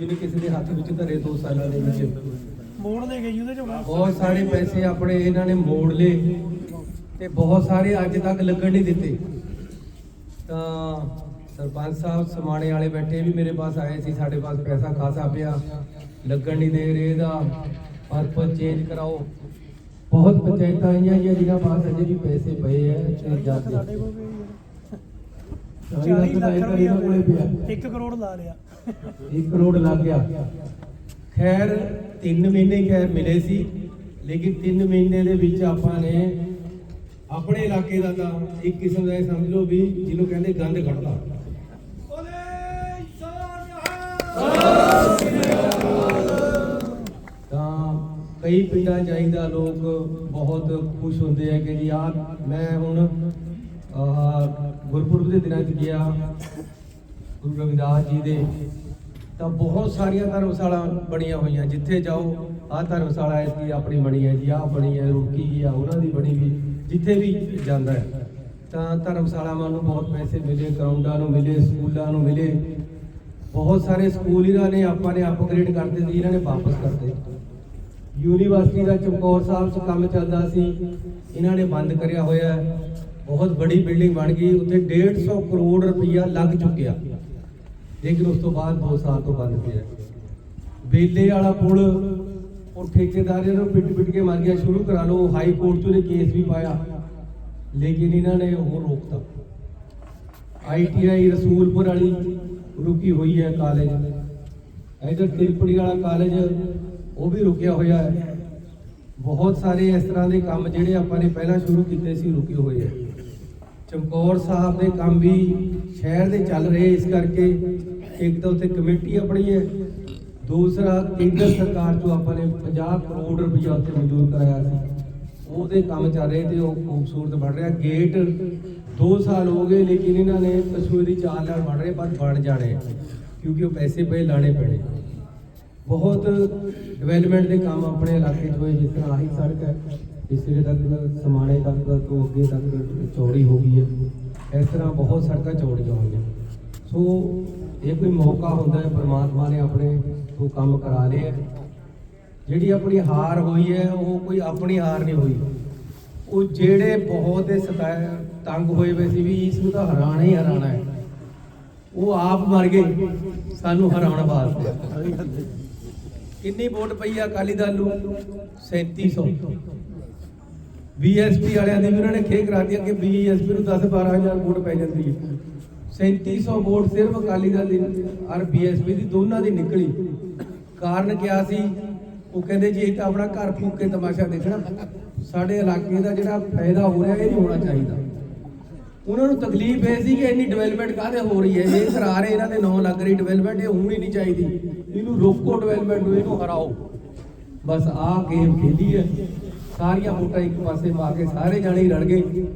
ਵੀ ਕਿਸੇ ਦੇ ਹੱਥ ਵਿੱਚ ਧਰੇ 2 ਸਾਲਾਂ ਦੇ ਵਿੱਚ। ਮੋੜ ਲੈ ਗਈ ਉਹਦੇ ਚੋਂ। ਬਹੁਤ ਸਾਰੇ ਪੈਸੇ ਆਪਣੇ ਇਹਨਾਂ ਨੇ ਮੋੜ ਲਏ ਤੇ ਬਹੁਤ ਸਾਰੇ ਅੱਜ ਤੱਕ ਲੱਗਣ ਨਹੀਂ ਦਿੱਤੇ। ਤਾਂ ਸਰਪੰਚ ਸਾਹਿਬ ਸਮਾਣੇ ਵਾਲੇ ਬੈਠੇ ਵੀ ਮੇਰੇ ਪਾਸ ਆਏ ਸੀ ਸਾਡੇ ਪਾਸ ਪੈਸਾ ਖਾਸਾ ਪਿਆ। ਲੱਗਣ ਨਹੀਂ ਦੇ ਰਹੇ ਇਹਦਾ ਪਰਪਸ ਚੇਂਜ ਕਰਾਓ। ਬਹੁਤ ਪੰਚਾਇਤਾਂ ਆਈਆਂ ਜੀ ਜਿਨ੍ਹਾਂ ਪਾਸ ਅਜੇ ਵੀ ਪੈਸੇ ਪਏ ਐ ਤੇ ਜਾਂਦੇ। 40 ਲੱਖ ਦਾ ਇਹਨਾਂ ਕੋਲੇ ਪਿਆ। 1 ਕਰੋੜ ਲਾ ਲਿਆ। 1 ਕਰੋੜ ਲੱਗ ਗਿਆ। ਖੈਰ 3 ਮਹੀਨੇ ਖੈਰ ਮਿਲੇ ਸੀ ਲੇਕਿਨ 3 ਮਹੀਨੇ ਦੇ ਵਿੱਚ ਆਪਾਂ ਨੇ ਆਪਣੇ ਇਲਾਕੇ ਦਾ ਤਾਂ ਇੱਕ ਕਿਸਮ ਦਾ ਸਮਝ ਲਓ ਵੀ ਜਿਹਨੂੰ ਕਹਿੰਦੇ ਗੰਦ ਕੱਢਦਾ ਤਾਂ ਕਈ ਪਿੰਡਾਂ ਚਾਹੀਦਾ ਲੋਕ ਬਹੁਤ ਖੁਸ਼ ਹੁੰਦੇ ਆ ਕਿ ਜੀ ਆ ਮੈਂ ਹੁਣ ਗੁਰਪੁਰਬ ਦੇ ਦਿਨਾਂ 'ਚ ਗਿਆ। ਗੁਰੂ ਰਵਿਦਾਸ ਜੀ ਦੇ। ਤਾਂ ਬਹੁਤ ਸਾਰੀਆਂ ਧਰਮਸ਼ਾਲਾ ਬਣੀਆਂ ਹੋਈਆਂ। ਜਿੱਥੇ ਜਾਓ, ਆਹ ਧਰਮਸ਼ਾਲਾ ਇਸ ਦੀ ਆਪਣੀ ਬਣੀ ਹੈ ਜੀ। ਆਹ ਬਣੀ ਹੈ ਰੁਕੀ ਗਈ ਆ, ਉਹਨਾਂ ਦੀ ਬਣੀ ਵੀ। ਜਿੱਥੇ ਵੀ ਜਾਂਦਾ ਹੈ। ਤਾਂ ਧਰਮਸ਼ਾਲਾਵਾਂ ਨੂੰ ਬਹੁਤ ਪੈਸੇ ਮਿਲੇ, ਗਰਾਊਂਡਾਂ ਨੂੰ ਮਿਲੇ, ਸਕੂਲਾਂ ਨੂੰ ਮਿਲੇ। ਬਹੁਤ ਸਾਰੇ ਸਕੂਲ ਇਹਨਾਂ ਨੇ ਆਪਾਂ ਨੇ ਅਪਗ੍ਰੇਡ ਕਰਦੇ ਸੀ ਇਹਨਾਂ ਨੇ ਵਾਪਸ ਕਰਤੇ ਯੂਨੀਵਰਸਿਟੀ ਦਾ ਚਮਕੌਰ ਸਾਹਿਬ 'ਚ ਕੰਮ ਚੱਲਦਾ ਸੀ। ਇਹਨਾਂ ਨੇ ਬੰਦ ਕਰਿਆ ਹੋਇਆ ਬਹੁਤ ਵੱਡੀ ਬਿਲਡਿੰਗ ਬਣ ਗਈ, ਉੱਥੇ 150 ਕਰੋੜ ਰੁਪਈਆ ਲੱਗ ਚੁੱਕਿਆ। ਲੇਕਿਨ ਉਸ ਤੋਂ ਬਾਅਦ 2 ਸਾਲ ਤੋਂ ਬੰਦ ਪਿਆ। ਬੇਲੇ ਵਾਲਾ ਪੁਲ, ਉਹ ਠੇਕੇਦਾਰ ਨੂੰ ਪਿੱਟ ਪਿੱਟ ਕੇ ਮਾਰ ਗਿਆ, ਸ਼ੁਰੂ ਕਰਾ ਲਓ ਹਾਈ ਕੋਰਟ 'ਚ ਉਹਨੇ ਕੇਸ ਵੀ ਪਾਇਆ। ਲੇਕਿਨ ਇਹਨਾਂ ਨੇ ਉਹ ਰੋਕਤਾ। ਆਈਟੀਆਈ ਰਸੂਲਪੁਰ ਵਾਲੀ ਰੁਕੀ ਹੋਈ ਹੈ ਕਾਲਜ। ਇਧਰ ਤਿਲਪੜੀ ਵਾਲਾ ਕਾਲਜ, ਉਹ ਵੀ ਰੁਕਿਆ ਹੋਇਆ ਹੈ। ਬਹੁਤ ਸਾਰੇ ਇਸ ਤਰ੍ਹਾਂ ਦੇ ਕੰਮ ਜਿਹੜੇ ਆਪਾਂ ਨੇ ਪਹਿਲਾਂ ਸ਼ੁਰੂ ਕੀਤੇ ਸੀ, ਰੁਕੇ ਹੋਏ ਹੈ। ਚਮਕੌਰ ਸਾਹਿਬ ਦੇ ਕੰਮ ਵੀ ਸ਼ਹਿਰ ਦੇ ਚੱਲ ਰਹੇ ਇਸ ਕਰਕੇ ਇੱਕ ਤਾਂ ਉੱਥੇ ਕਮੇਟੀ ਆਪਣੀ ਹੈ, ਦੂਸਰਾ ਕੇਂਦਰ ਸਰਕਾਰ ਤੋਂ ਆਪਾਂ ਨੇ 50 ਕਰੋੜ ਰੁਪਇਆ ਉੱਥੇ ਮਨਜ਼ੂਰ ਕਰਾਇਆ ਸੀ, ਉਹਦੇ ਕੰਮ ਚੱਲ ਰਹੇ ਤੇ ਉਹ ਖੂਬਸੂਰਤ ਬਣ ਰਿਹਾ, ਗੇਟ 2 ਸਾਲ ਹੋ ਗਏ ਲੇਕਿਨ ਇਹਨਾਂ ਨੇ ਕਸੂਏ ਦੀ ਚਾਲ ਨਾਲ ਬਣ ਰਹੇ, ਪਰ ਬਣ ਜਾਣੇ, ਕਿਉਂਕਿ ਉਹ ਪੈਸੇ ਪਏ, ਲਾਣੇ ਪੈਣੇ। ਬਹੁਤ ਡਿਵੈਲਪਮੈਂਟ ਦੇ ਕੰਮ ਆਪਣੇ ਇਲਾਕੇ 'ਚ ਹੋਏ, ਜਿਸ ਤਰ੍ਹਾਂ ਆਹੀ ਸੜਕ ਹੈ ਇਸ ਸਿਰੇ ਤੱਕ ਸਮਾਣੇ ਤੱਕ ਤੋਂ ਅੱਗੇ ਤੱਕ ਚੌੜੀ ਹੋ ਗਈ ਹੈ। ਇਸ ਤਰ੍ਹਾਂ ਬਹੁਤ ਸੜਕਾਂ ਚੌੜੀਆਂ ਹੋਈਆਂ। ਸੋ ਇਹ ਕੋਈ ਮੌਕਾ ਹੁੰਦਾ ਹੈ, ਪ੍ਰਮਾਤਮਾ ਨੇ ਆਪਣੇ ਤੋਂ ਕੰਮ ਕਰਾ ਲਏ ਜਿਹੜੀ ਆਪਣੀ ਹਾਰ ਹੋਈ ਹੈ, ਉਹ ਕੋਈ ਆਪਣੀ ਹਾਰ ਨਹੀਂ ਹੋਈ। ਉਹ ਜਿਹੜੇ ਬਹੁਤ ਦੇ ਸਤਾਏ ਤੰਗ ਹੋਏ ਵੇ ਸੀ ਵੀ ਇਸ ਨੂੰ ਤਾਂ ਹਰਾਣਾ ਹੀ ਹਰਾਣਾ ਹੈ। ਉਹ ਆਪ ਮਰ ਗਏ। ਸਾਨੂੰ ਹਰਾਉਣ ਵਾਸਤੇ। ਕਿੰਨੀ ਵੋਟ ਪਈ ਆ ਅਕਾਲੀ ਦਲ ਨੂੰ? 3700 ਬੀਐਸਪੀ ਵਾਲਿਆਂ ਦੀ ਵੀ ਉਹਨਾਂ ਨੇ ਖੇਕ ਕਰਾ ਦਿੱਤੀ ਕਿ ਬੀਐਸਪੀ ਨੂੰ 10 12000 ਵੋਟ ਪੈ ਜਾਂਦੀ ਹੈ। 3700 ਵੋਟ ਸਿਰਫ ਅਕਾਲੀ ਦਲ ਦੀ ਔਰ ਬੀਐਸਪੀ ਦੀ ਦੋਨਾਂ ਦੀ ਨਿਕਲੀ। ਕਾਰਨ ਕਿਆ ਸੀ? ਉਹ ਕਹਿੰਦੇ ਜੀ, ਇਹ ਤਾਂ ਆਪਣਾ ਘਰ ਫੂਕ ਕੇ ਤਮਾਸ਼ਾ ਦੇਖਣਾ। ਸਾਡੇ ਇਲਾਕੇ ਦਾ ਜਿਹੜਾ ਫਾਇਦਾ ਹੋ ਰਿਹਾ, ਇਹ ਨਹੀਂ ਹੋਣਾ ਚਾਹੀਦਾ। ਉਹਨਾਂ ਨੂੰ ਤਕਲੀਫ ਇਹ ਸੀ ਕਿ ਇੰਨੀ ਡਿਵੈਲਪਮੈਂਟ ਕਾਹਦੇ ਹੋ ਰਹੀ ਹੈ? ਇਹ ਕਰਾ ਇਹਨਾਂ ਦੇ ਨਾਂ ਲੱਗ ਰਹੀ ਡਿਵੈਲਪਮੈਂਟ ਇਹ ਹੋਣੀ ਨਹੀਂ ਚਾਹੀਦੀ। ਇਹਨੂੰ ਰੋਕੋ ਡਿਵੈਲਪਮੈਂਟ ਨੂੰ ਇਹਨੂੰ ਹਰਾਓ। ਬਸ ਆਹ ਗੇਮ ਖੇਲੀ ਹੈ। ਸਾਰੀਆਂ ਵੋਟਾਂ ਇੱਕ ਪਾਸੇ ਪਾ ਕੇ ਸਾਰੇ ਜਾਣੇ ਹੀ ਰਲ ਗਏ।